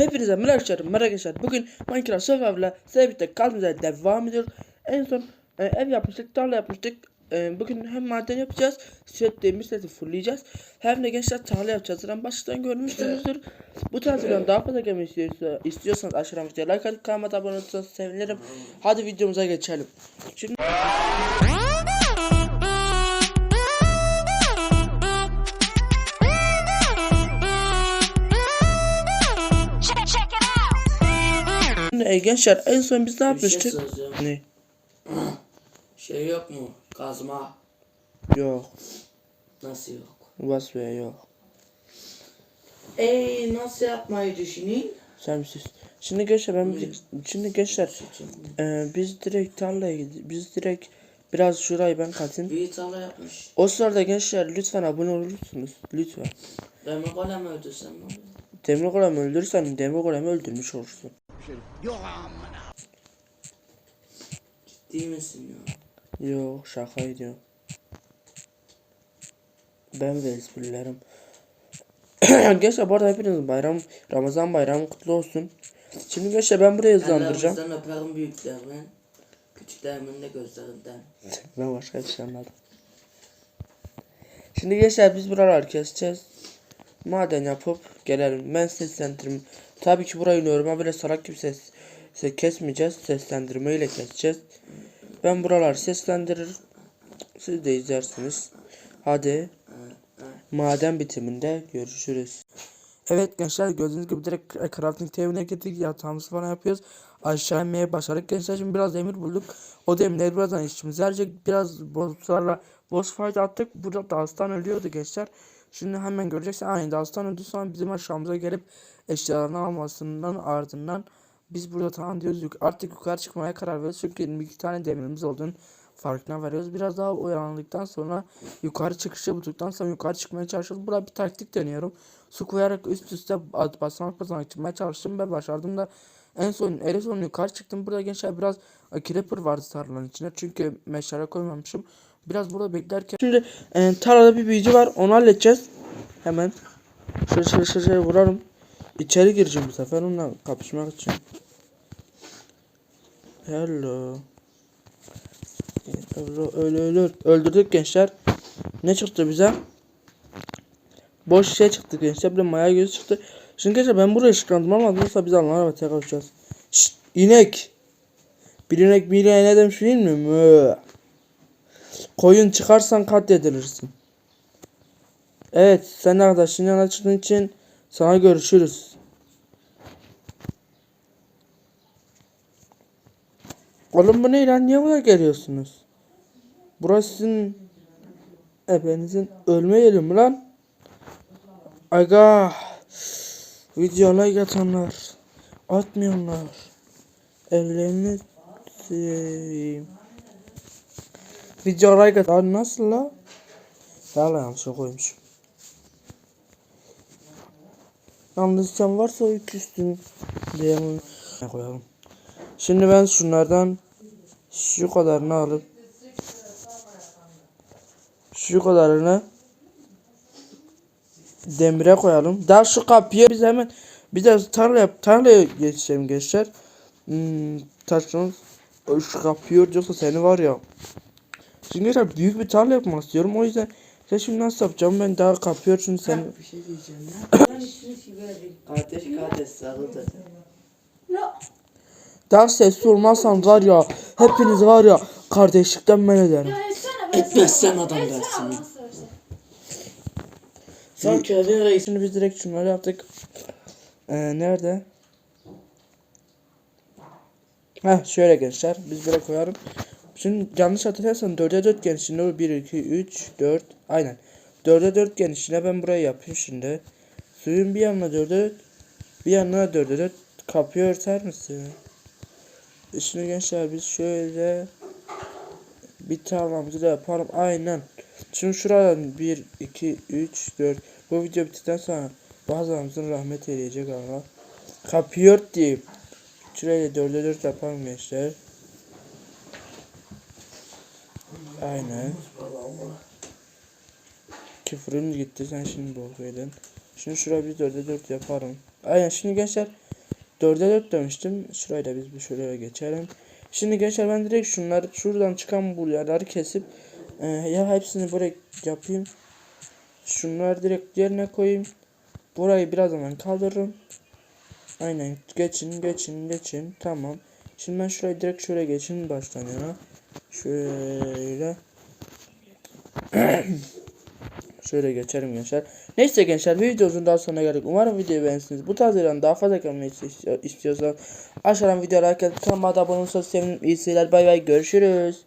Hepinize merhaba arkadaşlar, merhaba arkadaşlar. Bugün Minecraft Survivor'la size birlikte kaldığımız devam ediyoruz. En son e, ev yapmıştık, tarla yapmıştık. E, bugün hem maden yapacağız, demir seti fulleyeceğiz. Hem de gençler tarla yapacağız. Zaten baştan görmüşsünüzdür. Bu tarz videoların daha fazla gelmesi istiyorsa, istiyorsanız aşağıdan videoya like atıp kanalıma abone olursanız sevinirim. Hadi videomuza geçelim. Şimdi out. e, gençler en son biz ne Bir şey yapmıştık? soracağım. ne? Şey yok mu? Kazma. Yok. Nasıl yok? Vasfiye yok. Ey nasıl yapmayı düşünün? Servisiz. Şimdi gençler ben şimdi gençler e, biz direkt tarlaya gidiyoruz. Biz direkt biraz şurayı ben katayım. Bir tala yapmış. O sırada gençler lütfen abone olursunuz. Lütfen. Demir golem öldürsem ne olur? Demir golem öldürürsen demir golemi öldürmüş olursun. Ciddi misin ya? Yok şaka diyorum. Ben ve esprilerim. gençler bu arada hepinizin bayram Ramazan bayramı kutlu olsun. Şimdi gençler ben buraya hızlandıracağım. Ellerinizden öperim büyüklerimin. Küçüklerimin de gözlerinden. Ben başka bir şey anladım. Şimdi gençler biz buraları keseceğiz. Maden yapıp gelelim. Ben seslendirme. Tabii ki burayı normal böyle salak gibi ses, ses kesmeyeceğiz. Seslendirmeyle keseceğiz. Ben buraları seslendirir. Siz de izlersiniz. Hadi. Maden bitiminde görüşürüz. Evet gençler gördüğünüz gibi direkt crafting tabine gittik yatağımızı falan yapıyoruz. Aşağı inmeye başladık gençler şimdi biraz demir bulduk. O demirleri birazdan işimize yarayacak. Biraz bosslarla boss fight attık. Burada Dağıstan ölüyordu gençler. Şimdi hemen göreceksin aynı Dağıstan öldü sonra bizim aşağımıza gelip eşyalarını almasından ardından biz burada tamam diyoruz artık yukarı çıkmaya karar veriyoruz çünkü 22 tane demirimiz olduğunu farkına varıyoruz. Biraz daha uyandıktan sonra yukarı çıkışı bulduktan sonra yukarı çıkmaya çalışıyoruz. Burada bir taktik deniyorum. Su koyarak üst üste basamak basamak çıkmaya çalıştım ve başardım da en son en yukarı çıktım. Burada gençler biraz creeper vardı tarlanın içinde çünkü meşale koymamışım. Biraz burada beklerken Şimdi e, tarlada bir büyücü var onu halledeceğiz. Hemen şöyle şöyle şöyle, şöyle vurarım. İçeri gireceğim bu sefer onunla kapışmak için. Hello. Hello öyle öyle öldürdük gençler. Ne çıktı bize? Boş şey çıktı gençler. Bir maya gözü çıktı. Şimdi gençler ben buraya ışıklandırmam lazım. Yoksa biz Allah'a ve tekrar uçacağız. Şşt inek. Bir inek bir ineğe ne demiş değil mi? Koyun çıkarsan katledilirsin. Evet sen arkadaşın yanına çıktığın için sana görüşürüz. Oğlum bu ne lan? Niye buraya geliyorsunuz? Burası sizin ebenizin ölme yeri mi lan? Aga videoya like atanlar atmayanlar ellerini seveyim. Video at Abi nasıl la? Ya lan yanlış koymuşum. Yalnız sen varsa o üstün diye koyalım. Şimdi ben şunlardan şu kadarını alıp şu kadarını demire koyalım. Daha şu kapıya biz hemen bir de tarla yap tarlaya geçelim gençler. Hmm, taşımız şu kapıyı yoksa seni var ya. Gençler büyük bir tarla yapmak istiyorum. O yüzden sen şimdi nasıl yapacağım ben daha kapıyor çünkü sen Bir şey diyeceğim ya. Kardeş kardeş sarıl dedi. daha sesli olmazsan var ya hepiniz var ya kardeşlikten men ederim. Etmezsen adam dersin. Sen köyde reis. Şimdi biz direkt şunları yaptık. Ee, nerede? Heh şöyle gençler. Biz böyle koyalım. Şimdi yanlış hatırlarsan 4'e 4 genişliğinde o 1, 2, 3, 4. Aynen. 4'e 4 genişliğinde ben burayı yapayım şimdi. Suyun bir yanına 4'e 4. Bir yanına 4'e 4. Kapıyı örter misin? E Şimdi gençler biz şöyle bir tarlamızı da yapalım. Aynen. Şimdi şuradan 1, 2, 3, 4. Bu video bittikten sonra bazılarımızın rahmet eylecek ama. Kapıyor diyeyim. Şurayı 4'e 4 yapalım gençler. Aynen. Küfürümüz gitti sen şimdi bok yedin. Şimdi şuraya bir 4'e 4 yaparım. Aynen şimdi gençler 4'e 4 demiştim. Şurayı da biz bir şuraya geçelim. Şimdi gençler ben direkt şunları şuradan çıkan bu yerleri kesip e, ya hepsini buraya yapayım. Şunları direkt yerine koyayım. Burayı birazdan ben kaldırırım. Aynen geçin geçin geçin tamam. Şimdi ben şurayı direkt şöyle geçin baştan. Şöyle. Şöyle geçelim gençler. Neyse gençler bir videomuzun daha sonuna geldik. Umarım videoyu beğenirsiniz. Bu tarz videoların daha fazla gelmeyi istiyor- istiyorsan aşağıdan videoya like atıp kanalıma abone olursanız sevinirim. İyi seyirler bay bay görüşürüz.